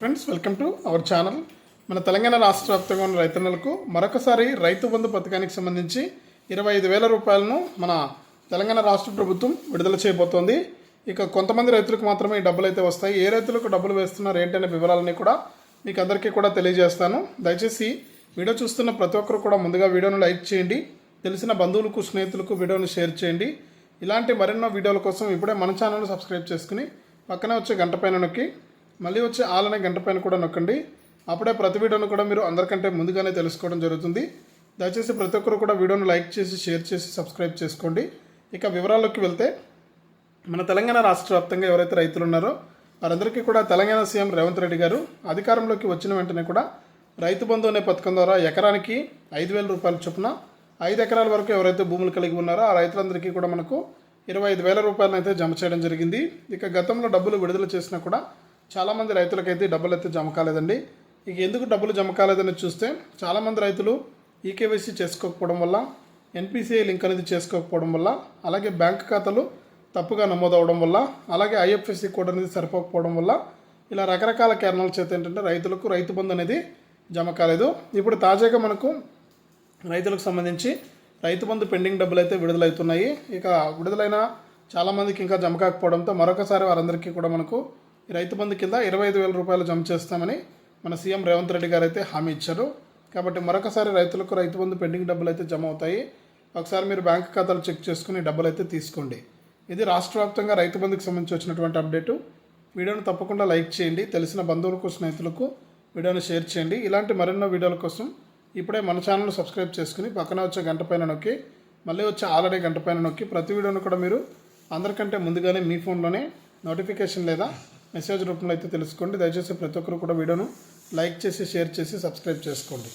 Friends welcome to our channel మన తెలంగాణ రాష్ట్ర వ్యాప్తంగా ఉన్న రైతన్నలకు మరొకసారి రైతు బంధు పథకానికి సంబంధించి ఇరవై ఐదు వేల రూపాయలను మన తెలంగాణ రాష్ట్ర ప్రభుత్వం విడుదల చేయబోతోంది. ఇక కొంతమంది రైతులకు మాత్రమే ఈ డబ్బులు అయితే వస్తాయి. ఏ రైతులకు డబ్బులు వేస్తున్నారు ఏంటనే వివరాలన్నీ కూడా మీకు అందరికీ కూడా తెలియజేస్తాను. దయచేసి వీడియో చూస్తున్న ప్రతి ఒక్కరు కూడా ముందుగా వీడియోను లైక్ చేయండి. తెలిసిన బంధువులకు స్నేహితులకు వీడియోను షేర్ చేయండి. ఇలాంటి మరెన్నో వీడియోల కోసం ఇప్పుడే మన ఛానల్ సబ్స్క్రైబ్ చేసుకుని పక్కనే వచ్చే గంట పైన నొక్కి మళ్ళీ వచ్చే ఆల్ అనే గంట పైన కూడా నొక్కండి. అప్పుడే ప్రతి వీడియోను కూడా మీరు అందరికంటే ముందుగానే తెలుసుకోవడం జరుగుతుంది. దయచేసి ప్రతి ఒక్కరు కూడా వీడియోను లైక్ చేసి షేర్ చేసి సబ్స్క్రైబ్ చేసుకోండి. ఇక వివరాల్లోకి వెళ్తే మన తెలంగాణ రాష్ట్ర వ్యాప్తంగా ఎవరైతే రైతులు ఉన్నారో వారందరికీ కూడా తెలంగాణ సీఎం రేవంత్ రెడ్డి గారు అధికారంలోకి వచ్చిన వెంటనే కూడా రైతు బంధు అనే పథకం ద్వారా ఎకరానికి ఐదు వేల రూపాయల చొప్పున ఐదు ఎకరాల వరకు ఎవరైతే భూములు కలిగి ఉన్నారో ఆ రైతులందరికీ కూడా మనకు ఇరవై ఐదు వేల రూపాయలను అయితే జమ చేయడం జరిగింది. ఇక గతంలో డబ్బులు విడుదల చేసినా కూడా చాలామంది రైతులకైతే డబ్బులు అయితే జమ కాలేదండి. ఇక ఎందుకు డబ్బులు జమ కాలేదని చూస్తే చాలామంది రైతులు ఈకేవైసీ చేసుకోకపోవడం వల్ల ఎన్పిసిఐ లింక్ అనేది చేసుకోకపోవడం వల్ల అలాగే బ్యాంక్ ఖాతాలు తప్పుగా నమోదవడం వల్ల అలాగే ఐఎఫ్ఎస్సి కోడ్ అనేది సరిపోకపోవడం వల్ల ఇలా రకరకాల కారణాల చేత ఏంటంటే రైతులకు రైతు బంధు అనేది జమ కాలేదు. ఇప్పుడు తాజాగా మనకు రైతులకు సంబంధించి రైతు బంధు పెండింగ్ డబ్బులు అయితే విడుదలవుతున్నాయి. ఇక విడుదలైన చాలామందికి ఇంకా జమ కాకపోవడంతో మరొకసారి వారందరికీ కూడా మనకు రైతు బంధు కింద ఇరవై ఐదు వేల రూపాయలు జమ చేస్తామని మన సీఎం రేవంత్ రెడ్డి గారు అయితే హామీ ఇచ్చారు. కాబట్టి మరొకసారి రైతులకు రైతు బంధు పెండింగ్ డబ్బులు అయితే జమ అవుతాయి. ఒకసారి మీరు బ్యాంక్ ఖాతాలు చెక్ చేసుకుని డబ్బులు అయితే తీసుకోండి. ఇది రాష్ట్ర వ్యాప్తంగా రైతు బంధుకు సంబంధించి వచ్చినటువంటి అప్డేటు. వీడియోను తప్పకుండా లైక్ చేయండి. తెలిసిన బంధువులకు స్నేహితులకు వీడియోను షేర్ చేయండి. ఇలాంటి మరెన్నో వీడియోల కోసం ఇప్పుడే మన ఛానల్ను సబ్స్క్రైబ్ చేసుకుని పక్కన వచ్చే గంట పైన నొక్కి మళ్ళీ వచ్చే ఆల్రెడీ గంట పైన నొక్కి ప్రతి వీడియోను కూడా మీరు అందరికంటే ముందుగానే మీ ఫోన్లోనే నోటిఫికేషన్ లేదా మెసేజ్ రూపంలో అయితే తెలుసుకోండి. దయచేసి ప్రతి ఒక్కరు కూడా వీడియోను లైక్ చేసి షేర్ చేసి సబ్స్క్రైబ్ చేసుకోండి.